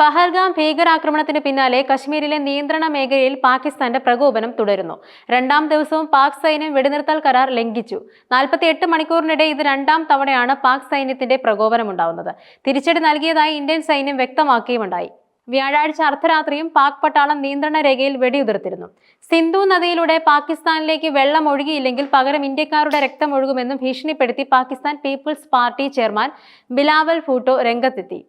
പഹൽഗാം ഭീകരാക്രമണത്തിന് പിന്നാലെ കശ്മീരിലെ നിയന്ത്രണ മേഖലയിൽ പാകിസ്ഥാന്റെ പ്രകോപനം തുടരുന്നു. രണ്ടാം ദിവസവും പാക് സൈന്യം വെടിനിർത്തൽ കരാർ ലംഘിച്ചു. നാൽപ്പത്തിയെട്ട് മണിക്കൂറിനിടെ ഇത് രണ്ടാം തവണയാണ് പാക് സൈന്യത്തിന്റെ പ്രകോപനമുണ്ടാവുന്നത് തിരിച്ചടി നൽകിയതായി ഇന്ത്യൻ സൈന്യം വ്യക്തമാക്കിയുമുണ്ടായി. വ്യാഴാഴ്ച അർദ്ധരാത്രിയും പാക് പട്ടാളം നിയന്ത്രണ രേഖയിൽ വെടിയുതിർത്തിരുന്നു. സിന്ധു നദിയിലൂടെ പാകിസ്ഥാനിലേക്ക് വെള്ളം ഒഴുകിയില്ലെങ്കിൽ പകരം ഇന്ത്യക്കാരുടെ രക്തം ഒഴുകുമെന്നും ഭീഷണിപ്പെടുത്തി Pakistan people's party chairman Bilawal Bhutto രംഗത്തെത്തി.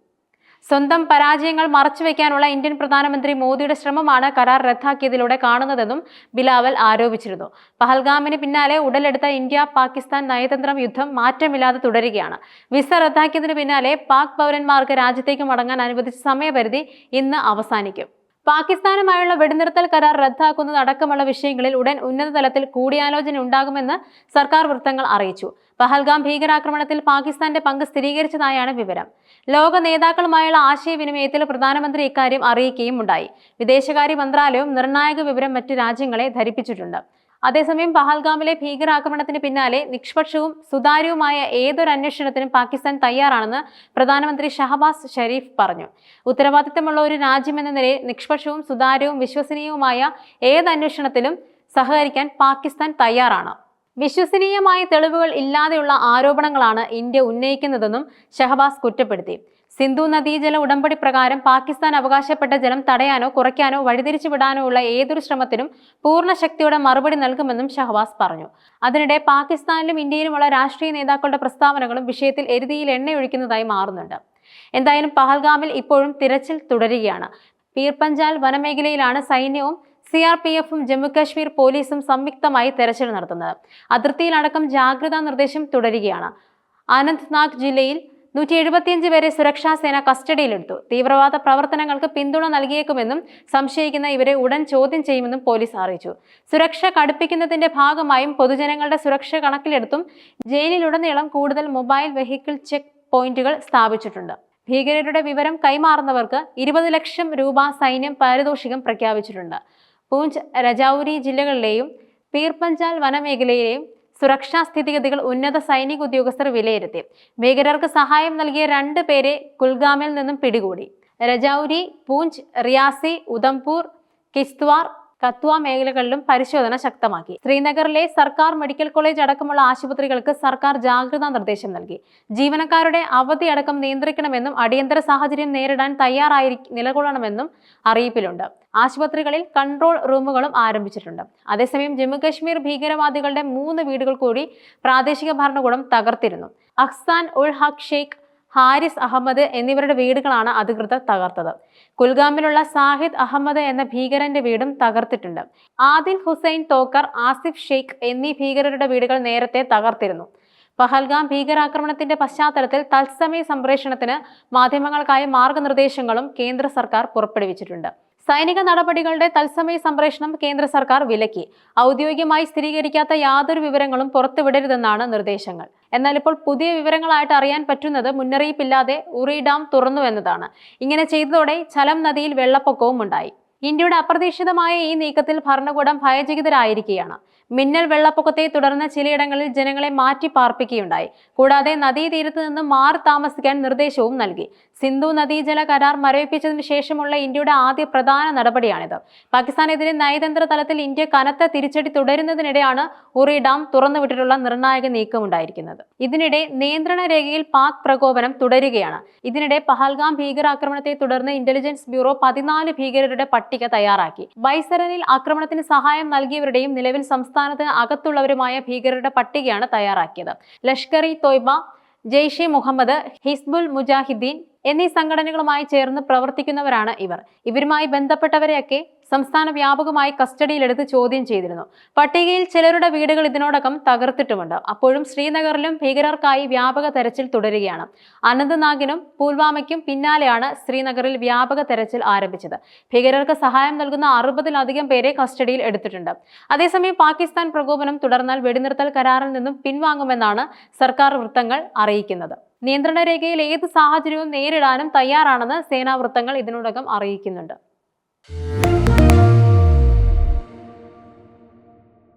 സ്വന്തം പരാജയങ്ങൾ മറച്ചുവെക്കാനുള്ള ഇന്ത്യൻ പ്രധാനമന്ത്രി മോദിയുടെ ശ്രമമാണ് കരാർ റദ്ദാക്കിയതിലൂടെ കാണുന്നതെന്നും ബിലാവൽ ആരോപിച്ചിരുന്നു. പഹൽഗാമിന് പിന്നാലെ ഉടലെടുത്ത ഇന്ത്യ പാകിസ്ഥാൻ നയതന്ത്രം യുദ്ധം മാറ്റമില്ലാതെ തുടരുകയാണ്. വിസ റദ്ദാക്കിയതിന് പിന്നാലെ പാക് പൗരന്മാർക്ക് രാജ്യത്തേക്ക് മടങ്ങാൻ അനുവദിച്ച സമയപരിധി ഇന്ന് അവസാനിക്കും. പാകിസ്ഥാനുമായുള്ള വെടിനിർത്തൽ കരാർ റദ്ദാക്കുന്നതടക്കമുള്ള വിഷയങ്ങളിൽ ഉടൻ ഉന്നതതലത്തിൽ കൂടിയാലോചന ഉണ്ടാകുമെന്ന് സർക്കാർ വൃത്തങ്ങൾ അറിയിച്ചു. പഹൽഗാം ഭീകരാക്രമണത്തിൽ പാകിസ്ഥാന്റെ പങ്ക് സ്ഥിരീകരിച്ചതായാണ് വിവരം. ലോക നേതാക്കളുമായുള്ള ആശയവിനിമയത്തിൽ പ്രധാനമന്ത്രി ഇക്കാര്യം അറിയിക്കുകയും ഉണ്ടായി. വിദേശകാര്യ മന്ത്രാലയവും നിർണായക വിവരം മറ്റ് രാജ്യങ്ങളെ ധരിപ്പിച്ചിട്ടുണ്ട്. അതേസമയം പഹൽഗാമിലെ ഭീകരാക്രമണത്തിന് പിന്നാലെ നിഷ്പക്ഷവും സുതാര്യവുമായ ഏതൊരു അന്വേഷണത്തിനും പാകിസ്ഥാൻ തയ്യാറാണെന്ന് പ്രധാനമന്ത്രി ഷഹബാസ് ഷെരീഫ് പറഞ്ഞു. ഉത്തരവാദിത്തമുള്ള ഒരു രാജ്യമെന്ന നിലയിൽ നിഷ്പക്ഷവും സുതാര്യവും വിശ്വസനീയവുമായ ഏത് അന്വേഷണത്തിലും സഹകരിക്കാൻ പാകിസ്ഥാൻ തയ്യാറാണ്. വിശ്വസനീയമായ തെളിവുകൾ ഇല്ലാതെയുള്ള ആരോപണങ്ങളാണ് ഇന്ത്യ ഉന്നയിക്കുന്നതെന്നും ഷഹബാസ് കുറ്റപ്പെടുത്തി. സിന്ധു നദീജല ഉടമ്പടി പ്രകാരം പാകിസ്ഥാൻ അവകാശപ്പെട്ട ജലം തടയാനോ കുറയ്ക്കാനോ വഴിതിരിച്ചു വിടാനോ ഉള്ള ഏതൊരു ശ്രമത്തിനും പൂർണ ശക്തിയോടെ മറുപടി നൽകുമെന്നും ഷഹബാസ് പറഞ്ഞു. അതിനിടെ പാകിസ്ഥാനിലും ഇന്ത്യയിലുമുള്ള രാഷ്ട്രീയ നേതാക്കളുടെ പ്രസ്താവനകളും വിഷയത്തിൽ എരുതിയിൽ എണ്ണയൊഴിക്കുന്നതായി മാറുന്നുണ്ട്. എന്തായാലും പഹൽഗാമിൽ ഇപ്പോഴും തിരച്ചിൽ തുടരുകയാണ്. പീർപഞ്ചാൽ വനമേഖലയിലാണ് സൈന്യവും സി ആർ പി എഫും ജമ്മുകാശ്മീർ പോലീസും സംയുക്തമായി തെരച്ചിൽ നടത്തുന്നത്. അതിർത്തിയിലടക്കം ജാഗ്രതാ നിർദ്ദേശം തുടരുകയാണ്. അനന്ത്നാഗ് ജില്ലയിൽ നൂറ്റി എഴുപത്തിയഞ്ച് പേരെ സുരക്ഷാ സേന കസ്റ്റഡിയിലെടുത്തു. തീവ്രവാദ പ്രവർത്തനങ്ങൾക്ക് പിന്തുണ നൽകിയേക്കുമെന്നും സംശയിക്കുന്ന ഇവരെ ഉടൻ ചോദ്യം ചെയ്യുമെന്നും പോലീസ് അറിയിച്ചു. സുരക്ഷ കടുപ്പിക്കുന്നതിന്റെ ഭാഗമായും പൊതുജനങ്ങളുടെ സുരക്ഷ കണക്കിലെടുത്തും ജയിലിലുടനീളം കൂടുതൽ മൊബൈൽ വെഹിക്കിൾ ചെക്ക് പോയിന്റുകൾ സ്ഥാപിച്ചിട്ടുണ്ട്. ഭീകരരുടെ വിവരം കൈമാറുന്നവർക്ക് ഇരുപത് ലക്ഷം രൂപ സൈന്യം പാരിതോഷികം പ്രഖ്യാപിച്ചിട്ടുണ്ട്. പൂഞ്ച് രജൌരി ജില്ലകളിലെയും പീർപഞ്ചാൽ വനമേഖലയിലെയും സുരക്ഷാ സ്ഥിതിഗതികൾ ഉന്നത സൈനിക ഉദ്യോഗസ്ഥർ വിലയിരുത്തി. ഭീകരർക്ക് സഹായം നൽകിയ രണ്ട് പേരെ കുൽഗാമിൽ നിന്നും പിടികൂടി. രജൌരി പൂഞ്ച് റിയാസി ഉദംപൂർ കിസ്ത്വാർ കത്വ മേഖലകളിലും പരിശോധന ശക്തമാക്കി. ശ്രീനഗറിലെ സർക്കാർ മെഡിക്കൽ കോളേജ് അടക്കമുള്ള ആശുപത്രികൾക്ക് സർക്കാർ ജാഗ്രതാ നിർദ്ദേശം നൽകി. ജീവനക്കാരുടെ അവധി അടക്കം നിയന്ത്രിക്കണമെന്നും അടിയന്തര സാഹചര്യം നേരിടാൻ തയ്യാറായി നിലകൊള്ളണമെന്നും അറിയിപ്പിലുണ്ട്. ആശുപത്രികളിൽ കൺട്രോൾ റൂമുകളും ആരംഭിച്ചിട്ടുണ്ട്. അതേസമയം ജമ്മുകശ്മീർ ഭീകരവാദികളുടെ മൂന്ന് വീടുകൾ കൂടി പ്രാദേശിക ഭരണകൂടം തകർത്തിരുന്നു. അഹ്സാൻ ഉൾ ഹഖ് ഷെയ്ഖ് ഹാരിസ് അഹമ്മദ് എന്നിവരുടെ വീടുകളാണ് അധികൃതർ തകർത്തത്. കുൽഗാമിലുള്ള സാഹിദ് അഹമ്മദ് എന്ന ഭീകരന്റെ വീടും തകർത്തിട്ടുണ്ട്. ആദിൽ ഹുസൈൻ തോക്കർ ആസിഫ് ഷെയ്ഖ് എന്നീ ഭീകരരുടെ വീടുകൾ നേരത്തെ തകർത്തിരുന്നു. പഹൽഗാം ഭീകരാക്രമണത്തിന്റെ പശ്ചാത്തലത്തിൽ തത്സമയ സംപ്രേഷണത്തിന് മാധ്യമങ്ങൾക്കായി മാർഗനിർദ്ദേശങ്ങളും കേന്ദ്ര സർക്കാർ പുറപ്പെടുവിച്ചിട്ടുണ്ട്. സൈനിക നടപടികളുടെ തത്സമയ സംപ്രേഷണം കേന്ദ്ര സർക്കാർ വിലക്കി. ഔദ്യോഗികമായി സ്ഥിരീകരിക്കാത്ത യാതൊരു വിവരങ്ങളും പുറത്തുവിടരുതെന്നാണ് നിർദ്ദേശങ്ങൾ. എന്നാൽ ഇപ്പോൾ പുതിയ വിവരങ്ങളായിട്ട് അറിയാൻ പറ്റുന്നത് മുന്നറിയിപ്പില്ലാതെ ഉറി ഡാം തുറന്നു എന്നതാണ്. ഇങ്ങനെ ചെയ്തതോടെ ചലം നദിയിൽ വെള്ളപ്പൊക്കവും ഉണ്ടായി. ഇന്ത്യയുടെ അപ്രതീക്ഷിതമായ ഈ നീക്കത്തിൽ ഭരണകൂടം ഭയചകിതരായിരിക്കുകയാണ്. മിന്നൽ വെള്ളപ്പൊക്കത്തെ തുടർന്ന് ചിലയിടങ്ങളിൽ ജനങ്ങളെ മാറ്റി പാർപ്പിക്കുകയുണ്ടായി കൂടാതെ നദീതീരത്ത് നിന്ന് മാറി താമസിക്കാൻ നിർദ്ദേശവും നൽകി. സിന്ധു നദീജല കരാർ മരവിപ്പിച്ചതിന് ശേഷമുള്ള ഇന്ത്യയുടെ ആദ്യ പ്രധാന നടപടിയാണിത്. പാകിസ്ഥാനെതിരെ നയതന്ത്ര തലത്തിൽ ഇന്ത്യ കനത്ത തിരിച്ചടി തുടരുന്നതിനിടെയാണ് ഉറി ഡാം തുറന്നുവിട്ടിട്ടുള്ള നിർണായക നീക്കമുണ്ടായിരിക്കുന്നത്. ഇതിനിടെ നിയന്ത്രണ രേഖയിൽ പാക് പ്രകോപനം തുടരുകയാണ്. ഇതിനിടെ പഹൽഗാം ഭീകരാക്രമണത്തെ തുടർന്ന് ഇന്റലിജൻസ് ബ്യൂറോ പതിനാല് ഭീകരരുടെ പട്ടിക തയ്യാറാക്കി. ബൈസരനിൽ ആക്രമണത്തിന് സഹായം നൽകിയവരുടെയും നിലവിൽ സംസ്ഥാനത്തിന് അകത്തുള്ളവരുമായ ഭീകരരുടെ പട്ടികയാണ് തയ്യാറാക്കിയത്. ലഷ്കർ ഇ തോയ്ബ ജെയ്ഷെ മുഹമ്മദ് ഹിസ്ബുൽ മുജാഹിദ്ദീൻ എന്നീ സംഘടനകളുമായി ചേർന്ന് പ്രവർത്തിക്കുന്നവരാണ് ഇവർ. ഇവരുമായി ബന്ധപ്പെട്ടവരെയൊക്കെ സംസ്ഥാന വ്യാപകമായി കസ്റ്റഡിയിലെടുത്ത് ചോദ്യം ചെയ്തിരുന്നു. പട്ടികയിൽ ചിലരുടെ വീടുകൾ ഇതിനോടകം തകർത്തിട്ടുമുണ്ട്. അപ്പോഴും ശ്രീനഗറിലും ഭീകരർക്കായി വ്യാപക തെരച്ചിൽ തുടരുകയാണ്. അനന്ത്നാഗിനും പുൽവാമയ്ക്കും പിന്നാലെയാണ് ശ്രീനഗറിൽ വ്യാപക തെരച്ചിൽ ആരംഭിച്ചത്. ഭീകരർക്ക് സഹായം നൽകുന്ന അറുപതിലധികം പേരെ കസ്റ്റഡിയിൽ എടുത്തിട്ടുണ്ട്. അതേസമയം പാകിസ്ഥാൻ പ്രകോപനം തുടർന്നാൽ വെടിനിർത്തൽ കരാറിൽ നിന്നും പിൻവാങ്ങുമെന്നാണ് സർക്കാർ വൃത്തങ്ങൾ അറിയിക്കുന്നത്. നിയന്ത്രണ രേഖയിൽ ഏത് സാഹചര്യവും നേരിടാനും തയ്യാറാണെന്ന് സേനാ വൃത്തങ്ങൾ ഇതിനോടകം അറിയിക്കുന്നുണ്ട്.